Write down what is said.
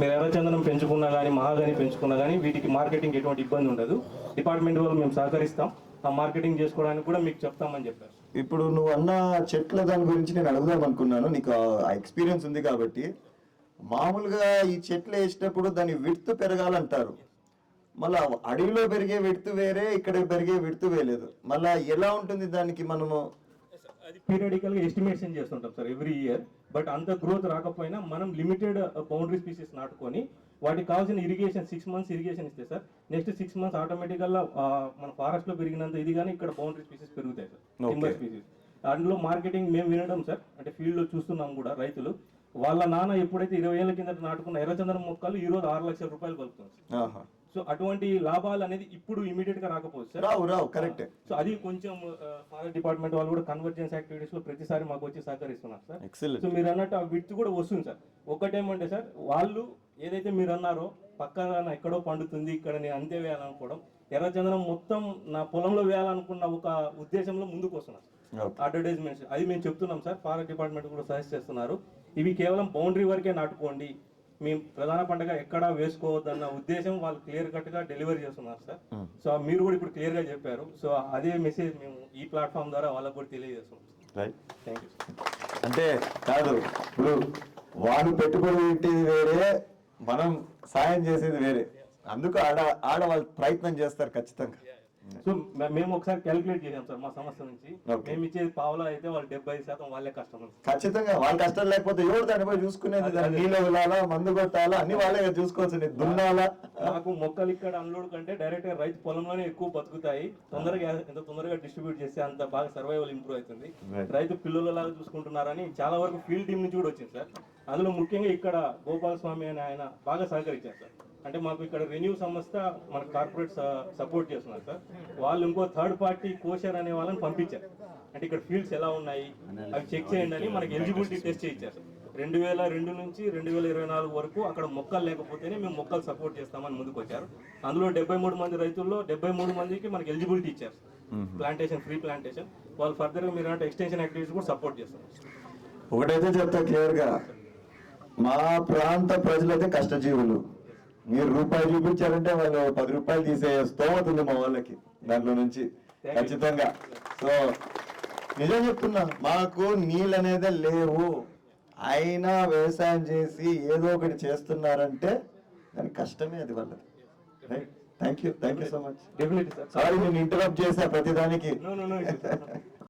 మీరు ఎర్రచందనం పెంచుకున్నా కానీ మహాగని పెంచుకున్నా కానీ వీటికి మార్కెటింగ్ ఎటువంటి ఇబ్బంది ఉండదు. డిపార్ట్మెంట్ వాళ్ళు మేము సహకరిస్తాం. ఆ మార్కెటింగ్ చేసుకోవడానికి కూడా మీకు చెప్తామని చెప్పారు. ఇప్పుడు నువ్వు అన్న చెట్ల దాని గురించి నేను అడుగుదాం అనుకున్నాను. నీకు ఆ ఎక్స్పీరియన్స్ ఉంది కాబట్టి. మామూలుగా ఈ చెట్లు వేసేటప్పుడు దాని విడ్త్ పెరగాలంటారు. మళ్ళా అడవిలో పెరిగే విడ్త్ వేరే ఇక్కడ పెరిగే విడ్త్ వేయలేదు. మళ్ళా ఎలా ఉంటుంది దానికి మనము? అది పీరియడికల్గా ఎస్టిమేషన్ చేస్తుంటాం సార్ ఎవ్రీ ఇయర్ బట్ అంత గ్రోత్ రాకపోయినా మనం లిమిటెడ్ బౌండరీ స్పీసెస్ నాటుకొని వాటికి కావాల్సిన ఇరిగేషన్ సిక్స్ మంత్స్ ఇరిగేషన్ ఇస్తే సార్ నెక్స్ట్ సిక్స్ మంత్స్ ఆటోమేటికల్గా మన ఫారెస్ట్లో పెరిగినంత ఇది కానీ ఇక్కడ బౌండరీ స్పీసెస్ పెరుగుతాయి సార్ టింబర్ స్పీసెస్ అందులో మార్కెటింగ్ మేము వినడం సార్ అంటే ఫీల్డ్లో చూస్తున్నాం కూడా రైతులు. వాళ్ళ నాన్న ఎప్పుడైతే ఇరవై ఏళ్ళ కిందట నాటుకున్న ఎర్రచందనం మొక్కలు ఈ రోజు ఆరు లక్షల రూపాయలు పలుకుతుంది. సో అటువంటి లాభాలు అనేది ఇప్పుడు ఇమీడియట్గా రాకపోవచ్చు సార్ రావు రావు కరెక్టే సో అది కొంచెం ఫారెస్ట్ డిపార్ట్మెంట్ వాళ్ళు కూడా కన్వర్జెన్స్ యాక్టివిటీస్లో ప్రతిసారి మాకు వచ్చి సహకరిస్తున్నారు సార్ సో మీరు అన్నట్టు ఆ విత్ కూడా వస్తుంది సార్ ఒకటేమంటే సార్ వాళ్ళు ఏదైతే మీరు అన్నారో పక్కన ఎక్కడో పండుతుంది ఇక్కడ నేను అంతే వేయాలనుకోవడం ఎర్రచందనం మొత్తం నా పొలంలో వేయాలనుకున్న ఒక ఉద్దేశంలో ముందుకు వస్తున్నారు ఓకే. అడ్వర్టైజ్మెంట్స్ అది మేము చెప్తున్నాం సార్ ఫారెస్ట్ డిపార్ట్మెంట్ కూడా సజెస్ట్ చేస్తున్నారు. ఇవి కేవలం బౌండరీ వరకే నాటుకోండి మేము ప్రధాన పంటగా ఎక్కడా వేసుకోవద్దన్న ఉద్దేశం వాళ్ళు క్లియర్ కట్గా డెలివరీ చేస్తున్నారు సార్. సో మీరు కూడా ఇప్పుడు క్లియర్గా చెప్పారు. సో అదే మెసేజ్ మేము ఈ ప్లాట్ఫామ్ ద్వారా వాళ్ళకు కూడా తెలియజేస్తున్నాం రైట్ థ్యాంక్ యూ అంటే కాదు ఇప్పుడు వాళ్ళు పెట్టుబడి పెట్టేది వేరే మనం సాయం చేసేది వేరే. అందుకు ఆడ ఆడ వాళ్ళు ప్రయత్నం చేస్తారు ఖచ్చితంగా. సో మే- మేము ఒకసారి క్యాలిక్యులేట్ చేసాం సార్ మా సంస్థ నుంచి. మేము ఇచ్చేది పావులా అయితే వాళ్ళు డెబ్బై శాతం వాళ్ళే కస్టమర్స్. ఖచ్చితంగా వాళ్ళ కష్టం లేకపోతే ఎవరు దాన్ని పోయి చూసుకునేది? నీళ్ళు వదలాలా మందు కొట్టాలా? అన్ని వాళ్ళే చూసుకోవచ్చు దున్నాలా? మాకు మొక్కలు ఇక్కడ అన్లోడ్ కంటే డైరెక్ట్గా రైతు పొలంలోనే ఎక్కువ బతుకుతాయి. తొందరగా ఎంత తొందరగా డిస్ట్రిబ్యూట్ చేస్తే అంత బాగా సర్వైవల్ ఇంప్రూవ్ అవుతుంది. రైతు పిల్లల లాగా చూసుకుంటున్నారని చాలా వరకు ఫీల్డ్ టీం నుంచి కూడా వచ్చింది సార్. అందులో ముఖ్యంగా ఇక్కడ గోపాల స్వామి అని ఆయన బాగా సహకరించారు సార్. అంటే మాకు ఇక్కడ రెన్యూ సంస్థ మన కార్పొరేట్ సపోర్ట్ చేస్తున్నారు సార్. వాళ్ళు ఇంకో థర్డ్ పార్టీ కోషర్ అనే వాళ్ళని పంపించారు. అంటే ఇక్కడ ఫీల్డ్స్ ఎలా ఉన్నాయి అవి చెక్ చేయండి అని మనకి ఎలిజిబిలిటీ టెస్ట్ చేయించారు. రెండు వేల రెండు నుంచి రెండు వేల ఇరవై నాలుగు వరకు అక్కడ మొక్కలు లేకపోతేనే మేము మొక్కలు సపోర్ట్ చేస్తామని ముందుకు వచ్చారు. అందులో డెబ్బై మూడు మంది రైతుల్లో డెబ్బై మూడు మందికి మనకి ఎలిజిబిలిటీ ఇచ్చారు ప్లాంటేషన్ ఫ్రీ ప్లాంటేషన్ వాళ్ళు ఫర్దర్గా మీరు అంటే ఎక్స్టెన్షన్ యాక్టివిటీస్ కూడా సపోర్ట్ చేస్తారు ఒకటైతే చెప్తా క్లియర్గా మా ప్రాంత ప్రజలైతే కష్టజీవులు. మీరు రూపాయి చూపించారంటే వాళ్ళు పది రూపాయలు తీసే స్తోమత ఉంది మా వాళ్ళకి దాంట్లో నుంచి ఖచ్చితంగా. సో నిజం చెప్తున్నా మాకు నీళ్ళు అనేదే లేవు. అయినా వ్యవసాయం చేసి ఏదో ఒకటి చేస్తున్నారంటే దాని కష్టమే అది వాళ్ళది. Right thank you thank you so much sir నేను ఇంటరప్ట్ చేసా ప్రతిదానికి.